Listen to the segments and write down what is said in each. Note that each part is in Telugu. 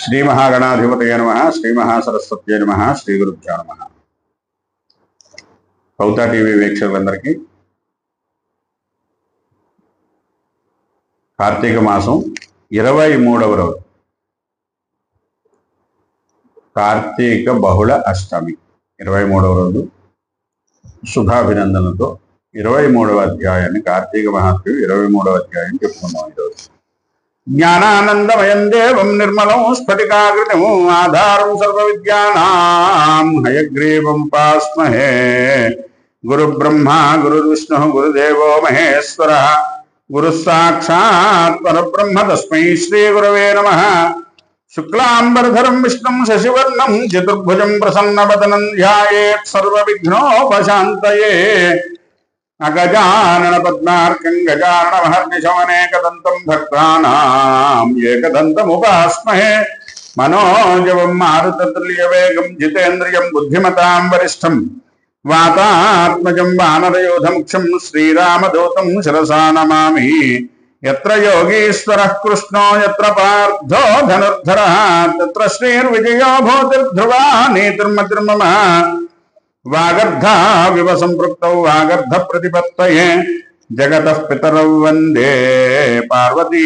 శ్రీ మహాగణాధిపతయ నమ శ్రీ మహాసరస్వత్యే నమ శ్రీ గురుభ్యో నమ. కౌతా టీవీ వీక్షకులందరికీ కార్తీక మాసం ఇరవై మూడవ రోజు. కార్తీక బహుళ అష్టమి ఇరవై మూడవ రోజు. శుభాభినందనలతో ఇరవై మూడవ అధ్యాయాన్ని కార్తీక మహాత్మ్యం ఇరవై మూడవ అధ్యాయం చెప్పుకున్నాం ఈరోజు. జ్ఞానానందమయం దేవం నిర్మలం స్ఫటికాకృతిం ఆధారం సర్వ విద్యానాం హయగ్రీవం పాస్మహే. గురు బ్రహ్మ గురు విష్ణు గురుదేవో మహేశ్వర గురు సాక్షాత్ పరబ్రహ్మ తస్మై శ్రీ గురవే నమ. శుక్లాంబరధరం విష్ణుం శశివర్ణం చతుర్భుజం ప్రసన్నవదనం ధ్యాయేత్ సర్వ విఘ్నోపశాంతయే అగజానన పద్మార్కం గజానన మహర్నిశమనేకదంతం భక్తానాం ఏకదంతముపాస్మహే మనోజవం మారుతతుల్యవేగం జితేంద్రియం బుద్ధిమతాం వరిష్టం వాతాత్మజం వానరయోధముఖ్యం శ్రీరామదూతం శిరసా నమామి. ఎత్ర యోగీశ్వర కృష్ణో ఎత్ర పార్థో ధనుర్ధర తత్ర శ్రీర్విజయో భూతిర్ధ్రువా నీతిర్మతిర్మమ. వాగర్ధ వివ సంపృక్తౌ వాగర్ధ ప్రతిపత్తయే. జగత పితరౌ వందే పార్వతీ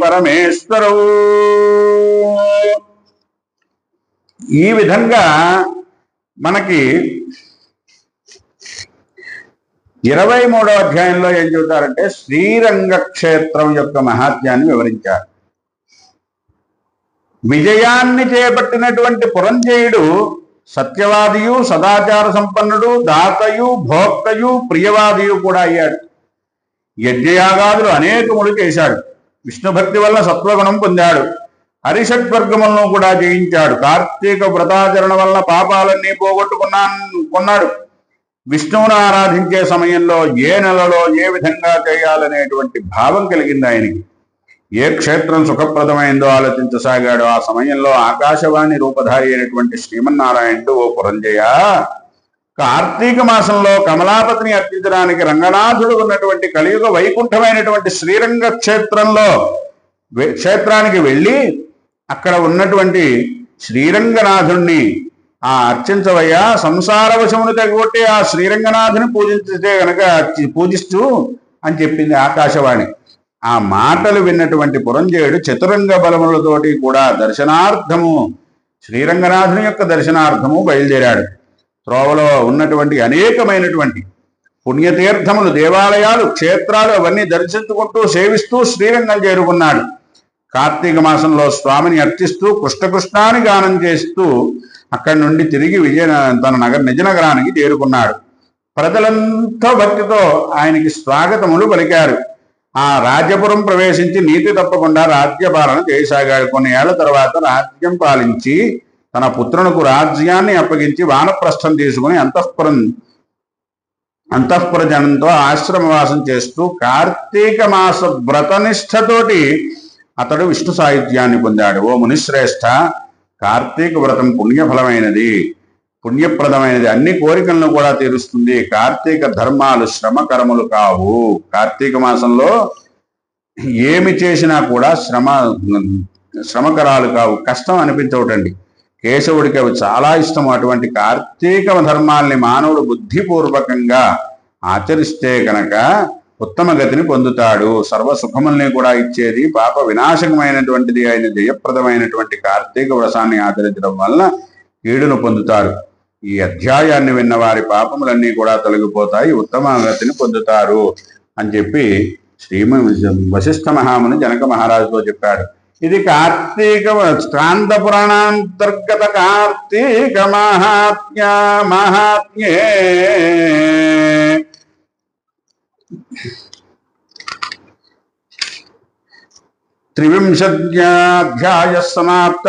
పరమేశ్వరౌ. ఈ విధంగా మనకి ఇరవై మూడో అధ్యాయంలో ఏం చెబుతారంటే శ్రీరంగ క్షేత్రం యొక్క మహాత్యాన్ని వివరించారు. విజయాన్ని చేపట్టినటువంటి పురంజయుడు సత్యవాదియు సదాచార సంపన్నుడు దాతయు భోక్తయు ప్రియవాదియు కూడా అయ్యాడు. యజ్ఞయాగాదులు అనేకములు చేశాడు. విష్ణుభక్తి వల్ల సత్వగుణం పొందాడు. హరిషడ్వర్గములను కూడా జయించాడు. కార్తీక వ్రతాచరణ వల్ల పాపాలన్నీ పోగొట్టుకున్నాను కొన్నాడు. విష్ణువును ఆరాధించే సమయంలో ఏ నెలలో ఏ విధంగా చేయాలనేటువంటి భావం కలిగింది ఆయనకి. ఏ క్షేత్రం సుఖప్రదమైందో ఆలోచించసాగాడు ఆ సమయంలో ఆకాశవాణి రూపధారి అయినటువంటి శ్రీమన్నారాయణుడు ఓ పురంజయ. కార్తీక మాసంలో కమలాపతిని అర్పించడానికి రంగనాథుడు ఉన్నటువంటి కలియుగ వైకుంఠమైనటువంటి శ్రీరంగ క్షేత్రంలో క్షేత్రానికి వెళ్ళి అక్కడ ఉన్నటువంటి శ్రీరంగనాథుణ్ణి ఆ అర్చించవయ్యా సంసార వశమును తెగొట్టి ఆ శ్రీరంగనాథుని పూజించితే గనక పూజిస్తూ అని చెప్పింది ఆకాశవాణి. ఆ మాటలు విన్నటువంటి పురంజయుడు చతురంగ బలములతోటి కూడా దర్శనార్థము శ్రీరంగనాథుని యొక్క దర్శనార్థము బయలుదేరాడు. త్రోవలో ఉన్నటువంటి అనేకమైనటువంటి పుణ్యతీర్థములు దేవాలయాలు క్షేత్రాలు అవన్నీ దర్శించుకుంటూ సేవిస్తూ శ్రీరంగం చేరుకున్నాడు. కార్తీక మాసంలో స్వామిని అర్చిస్తూ కృష్ణకృష్ణాని గానం చేస్తూ అక్కడి నుండి తిరిగి విజయ తన నగర నిజ నగరానికి చేరుకున్నాడు. ప్రజలంతా భక్తితో ఆయనకి స్వాగతములు పలికారు. ఆ రాజ్యపురం ప్రవేశించి నీతి తప్పకుండా రాజ్యపాలన చేయసాగాడు. కొన్ని ఏళ్ళ తర్వాత రాజ్యం పాలించి తన పుత్రునకు రాజ్యాన్ని అప్పగించి వానప్రస్థం తీసుకుని అంతఃపురం అంతఃపుర జనంతో ఆశ్రమవాసం చేస్తూ కార్తీక మాస వ్రతనిష్టతోటి అతడు విష్ణు సాహిత్యాన్ని పొందాడు. ఓ మునిశ్రేష్ఠ కార్తీక వ్రతం పుణ్యఫలమైనది. పుణ్యప్రదమైనది. అన్ని కోరికలను కూడా తీరుస్తుంది. కార్తీక ధర్మాలు శ్రమకరములు కావు. కార్తీక మాసంలో ఏమి చేసినా కూడా శ్రమ శ్రమకరాలు కావు. కష్టం అనిపించవటండి కేశవుడికి అవి చాలా ఇష్టం అటువంటి కార్తీక ధర్మాల్ని మానవుడు బుద్ధిపూర్వకంగా ఆచరిస్తే గనక ఉత్తమ గతిని పొందుతాడు. సర్వ సుఖముల్ని కూడా ఇచ్చేది పాప వినాశకమైనటువంటిది అయిన జయప్రదమైనటువంటి కార్తీక వ్రసాన్ని ఆచరించడం వలన కీడును పొందుతారు. ఈ అధ్యాయాన్ని విన్న వారి పాపములన్నీ కూడా తొలగిపోతాయి ఉత్తమగతిని పొందుతారు అని చెప్పి శ్రీమ వశిష్ఠ మహాముని జనక మహారాజుతో చెప్పాడు. ఇది కార్తీక స్కాంద పురాణాంతర్గత కార్తీక మహాత్మ్య మహాత్మ్యే. త్రివింశత్యాధ్యాయ సమాప్త.